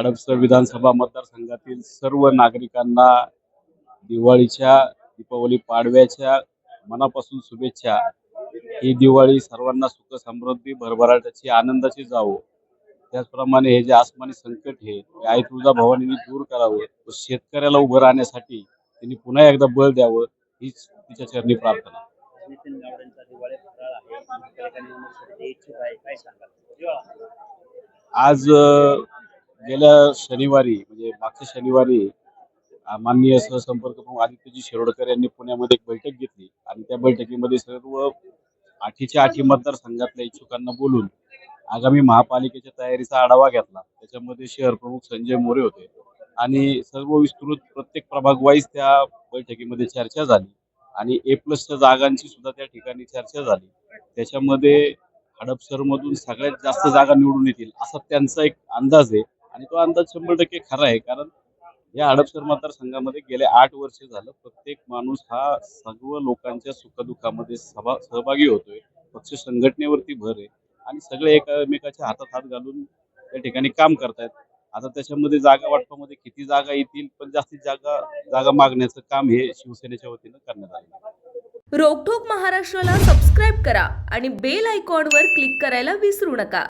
हडपसर विधानसभा मतदारसंघातील सर्व नागरिकांना दिवाळीच्या दीपावली पाडव्याच्या मनापासून शुभेच्छा. ही दिवाळी सर्वांना सुख समृद्धी भरभराटाची आनंदाची जावो. त्याचप्रमाणे हे जे आसमानी संकट हे आई तुळजा भवानीने दूर करावं व शेतकऱ्याला उभं राहण्यासाठी त्यांनी पुन्हा एकदा बळ द्यावं हीच तिच्या चरणी प्रार्थना. आज गेल्या शनिवारी म्हणजे मागच्या शनिवारी माननीय सहसंपर्क प्रमुख आदित्यजी शिरोडकर यांनी पुण्यामध्ये एक बैठक घेतली. आणि त्या बैठकीमध्ये सर्व आठीच्या आठी मतदारसंघातल्या इच्छुकांना बोलून आगामी महापालिकेच्या तयारीचा आढावा घेतला. त्याच्यामध्ये शहर प्रमुख संजय मोरे होते. आणि सर्व विस्तृत प्रत्येक प्रभाग वाईज त्या बैठकीमध्ये चर्चा झाली. आणि ए प्लसच्या जागांची सुद्धा त्या ठिकाणी चर्चा झाली. त्याच्यामध्ये हडपसरमधून सगळ्यात जास्त जागा निवडून येतील असा त्यांचा एक अंदाज आहे. आणि तो अंदाज शंभर टक्के खरा आहे कारण या हडपसर मतदारसंघामध्ये गेले आठ वर्ष झालं प्रत्येक माणूस हा सर्व लोकांच्या सुखदुःखामध्ये सभा सहभागी होतोय पक्ष संघटनेवरती भर आहे आणि सगळे एकमेकाच्या हातात हात घालून त्या ठिकाणी काम करतायत आता त्याच्यामध्ये जागा वाटपामध्ये किती जागा येतील पण जास्तीत जागा जागा मागण्याचं काम हे शिवसेनेच्या वतीनं करण्यात आलं आहे. रोकठोक महाराष्ट्राला सबस्क्राईब करा आणि बेल आयकॉनवर क्लिक करायला विसरू नका